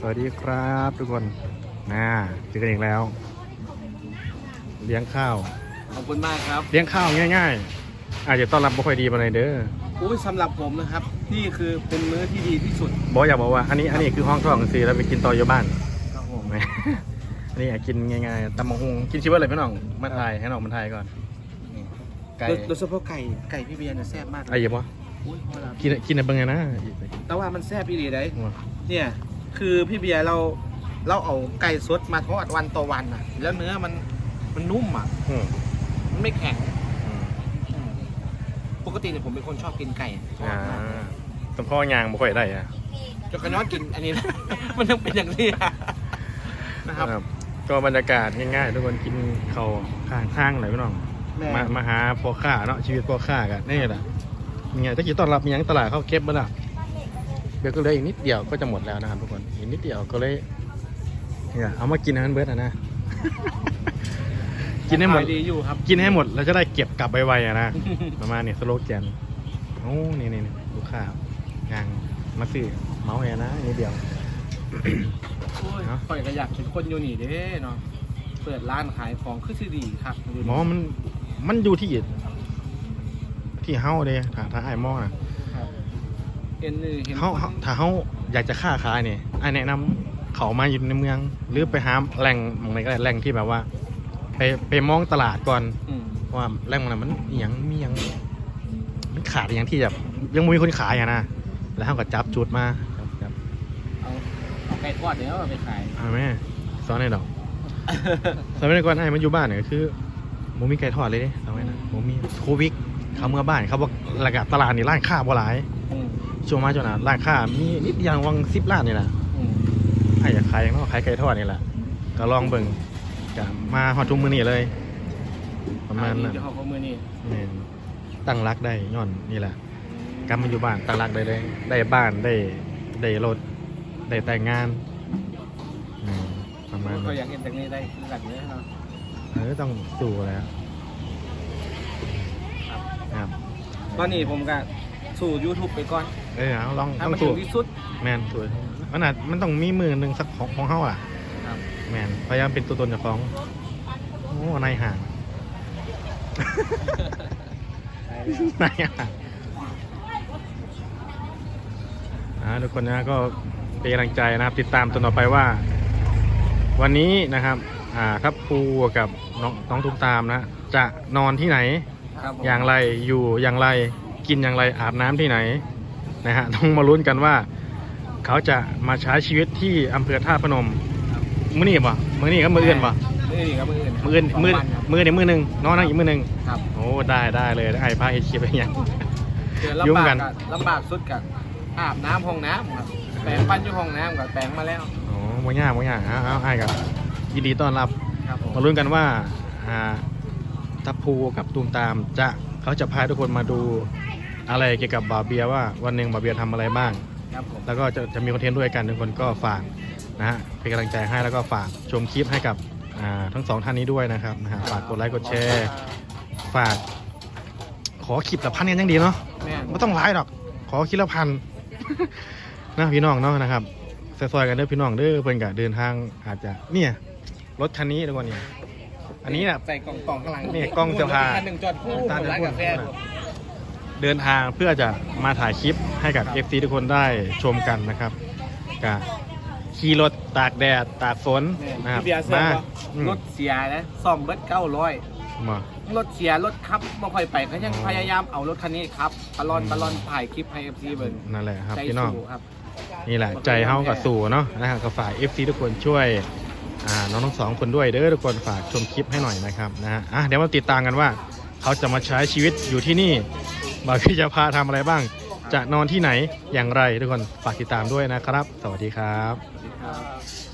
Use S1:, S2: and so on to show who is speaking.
S1: สวัสดีครับทุกคนนะเจอกันอีกแล้ว เลี้ยงข้าว
S2: ขอบคุณมากครับ
S1: เลี้ยงข้าวง่าย ๆ อาจจะต้อนรับไม่ค่อยดีมาเลยเด้อ
S2: อุ้ยสำหรับผมนะครับนี่คือเป็นมื้อที่ดีที่สุด
S1: บอกอยากบอกว่าอันนี้อันนี้คือห้องทองซีแล้วไปกินต่ออยู่บ้าน
S2: ครับผม
S1: แหมอันนี้อยากกินง่ายๆตำมังฮงกินชิบะเลยพี่น้องมาทายให้น้องมาทายก่อนนี่ไก่
S2: โดยโดยเฉพาะไก่ไก่พี่เบียร์เนี่ยแซ่บมาก
S1: ไอ้เหี้ยังวะ
S2: อุ้ยเวลา
S1: กินกินอะไรบ้างไงนะ
S2: แต่ว่ามันแซ่บพี่ดีได้
S1: วะ
S2: เนี่ย คือพี่เบียร์เราเราเอาไก่สดมาทอดวันต่อวันอะ แล้วเนื้อมันมันนุ่มอะ
S1: อืม
S2: มันไม่แข็ง
S1: อืม
S2: อืมปกติเนี่ยผมเป็นคนชอบกินไก่ชอบ
S1: อ่ามา
S2: ก
S1: แต่พ่อยางไม่ค่อยได้อะ
S2: จนกระย้อนกินอันนี้นะมันต้องเป็นอย่างนี้อะนะครับ
S1: ครับ ก็บรรยากาศง่ายๆทุกคนกินข้าวข้างข้างๆหน่อยพี่น้อง
S2: แม่
S1: มามาหาพ่อค้าเนาะชีวิตพ่อค้ากันนี่แหละมีไงถ้ากี่ต้อนรับมีหยังตลาดเข้าเก็บบ้างล่ะ เดี๋ยวก็เหลยอีกนิดเดียวก็จะหมดแล้วนะครับทุกคนอีกนิดเดียวก็เลยเนี่ยเอามากินอาหารเบิร์ดอะนะ กินให้หมด
S2: ขายดีอยู่ครับ
S1: กินให้หมดแล้วจะได้เก็บกลับไวๆอะนะ ประมาณนี้สโลแกนโอ้นี่นี่นี่ลูกค้างานมาซื้อเมาส์เนี่ยนะนิดเดียว
S2: โอ้ย
S1: เนอะ
S2: ข่อยก็อยากเป็นคนอยู่นี่เด้เนาะเปิดร้านขายของคือสิดีครับอยู่
S1: หมอมันมันอยู่ที่ที่เฮาเด้ถ้าถ้าไอ้ายหมอนะ
S2: ครับ เห็นนี่เห็น
S1: เฮาเฮาถ้าเฮาอยากจะค้าขายเนี่ยไอ้ายแนะนำเขามาอยู่ในเมือง หรือไปหาแหล่งหมองไหนก็ได้แหล่งที่แบบว่า ไปไปมองตลาดก่อน
S2: อืม
S1: ว่าแหล่งมันนะมันอหยังมีหยังมันขาดอหยังที่แบบยังบ่มีคนขายอะนะแล้วเฮาก็จับจุดมาจับจับ
S2: เอาเอาไก่ทอดเดี๋ยวเอาไปขาย
S1: เอาแม่สอนให้ดอก สมัยก่อนไอ้ายมันอยู่บ้านเนี่ยก็คือหมูมีไก่ทอดเลยเด้สมัยนั้นหมูมีโควิดเขาเมื่อบ้านเขาบอกระกะตลาดนี่ร้านค้าบ่หลาย
S2: อืม
S1: ช่วงมาจนน่ะร้านค้ามีนิดเดียววังสิบล้านนี่แหละ
S2: อืม
S1: ไอ้อยากขายอย่างน้อยขายไก่ทอดนี่แหละก็ลองเบิ่งจะมาฮอดทุกมื้อนี้เลย ประมาณ
S2: ขยดี
S1: นั้น
S2: เดี๋ยวเขาก็มือนี่
S1: แม่นตั้งรักได้ย้อนนี่แหละกลับมาอยู่บ้านตั้งรักได้เลยได้บ้านได้ได้รถได้แต่งงานอืมประมาณ
S2: ก็
S1: นั้น
S2: อยากเห็นจากนี้ได้คือแบบนี้เนาะ
S1: เออต้องสู้แล้วครับ
S2: ตอนนี้ผมก็สู่ YouTube ไปก่อน
S1: เออเอาลอง
S2: ถ้า
S1: ต้อง
S2: มันถึ
S1: สู้
S2: งที่สุด
S1: แมนสู้มันอาจมันต้องมีมือหนึ่งสักของของเฮาอะ
S2: ครับ
S1: แมนพยายามเป็นตัวตนจากของโอ้นายห่าง นายห่างอ่าทุกคนนะก็เป็นกำลังใจนะครับ ติดตามตอนต่อไปว่า วันนี้นะครับอ่าครับครูกับน้องน้องตุ้มตามนะจะนอนที่ไหน
S2: ครับผม
S1: อย่างไรอยู่อย่างไรกินอย่างไรอาบน้ำที่ไหน นะฮะต้องมาลุ้นกันว่า เขาจะมาใช้ชีวิตที่อำเภอท่าตุพนมมื้อนี้ป่ะมื้อนี้ก็มื้ออื่นป่ะ
S2: มือนี่ครับมืออื่น
S1: มื้ออื่น
S2: สง
S1: มื้อ
S2: วันครับ
S1: มื้อนี้มื้อหนึงนอนนั่งอีกมื้อหนึง
S2: ครับ
S1: โอ้ได้ได้เลยไอ้พาเฮ็ดคลิปอะไรอย่าง
S2: เจอ
S1: ยุ่ง
S2: ลำบาก
S1: กัน
S2: อะลำบากสุดกับอาบน้ำห้องน้ำครับแปรงฟันอยู่ห้องน้ำกับแปรงมาแล้ว
S1: โอ้บ่ยากบ่ยากเอาเอาไอ้กับยินดีต้อนรับ
S2: ครับผม
S1: มาลุ้นกันว่าอ่าทัพภูกับตูมตามจะเขาจะพาทุกคนมาดู อะไรเกี่ยวกับบาเบียว่าวันหนึ่งบาเบียทำอะไรบ้าง
S2: ครับผม
S1: แล้วก็จะจะมีคอนเทนต์ด้วยกันทุกคนก็ฝากนะฮะเป็นกำลังใจให้แล้วก็ฝากชมคลิปให้กับอ่าทั้งสองท่านนี้ด้วยนะครับนะฮะฝากกดไลค์กดแชร์ฝาก ขอคลิปละพันกันยังดีเนาะ
S2: แม่น
S1: ไม่ต้องไลค์หรอก ขอคลิปละพัน นะพี่น้องเนาะนะครับซอยๆกันเด้อพี่น้องเด้อเพิ่นกะเดินทางอาจจะเนี่ยรถคันนี้ทุกคนเนี่ยอันนี้น่ะ
S2: ใส่กล่องกล่องข้างหลัง
S1: นี่กล้องเสื้อผ้า
S2: คันหนึ่งจอดคู่
S1: ตาม
S2: ร้านกาแฟ
S1: เดี๋ยว เดินทางเพื่อจะมาถ่ายคลิปให้กับ FC ทุกคนได้ชมกันนะครับกะขี่รถตากแดดตากฝน
S2: แม่น
S1: นะครับ
S2: พี่เบียร์เสื้อ
S1: มา
S2: บ่
S1: อืม
S2: รถเสียนะซ่อมเบิดเก้าร้อย
S1: มา
S2: รถเสียรถขับบ่ค่อยไปเขายัง
S1: อ๋อ
S2: พยายามเอารถคันนี้ครับตลอนตลอนถ่ายคลิปให้เอฟซีเบิ่ง
S1: นั่นแหละครับ
S2: ใจ
S1: พี่น้อง
S2: สู้ครับ
S1: นี่แหละใจเฮากับสู่เนาะนะฮะก็ฝาก FC ทุกคนช่วยอ่าน้องทั้งสองคนด้วยเด้อทุกคนฝากชมคลิปให้หน่อยนะครับนะฮะอะเดี๋ยวมาติดตามกันว่า เขาจะมาใช้ชีวิตอยู่ที่นี่ บาร์พี่จะพาทำอะไรบ้าง จะนอนที่ไหนอย่างไรทุกคนฝากติดตามด้วยนะครับ สวัสดีครับ
S2: สวัสดีครับ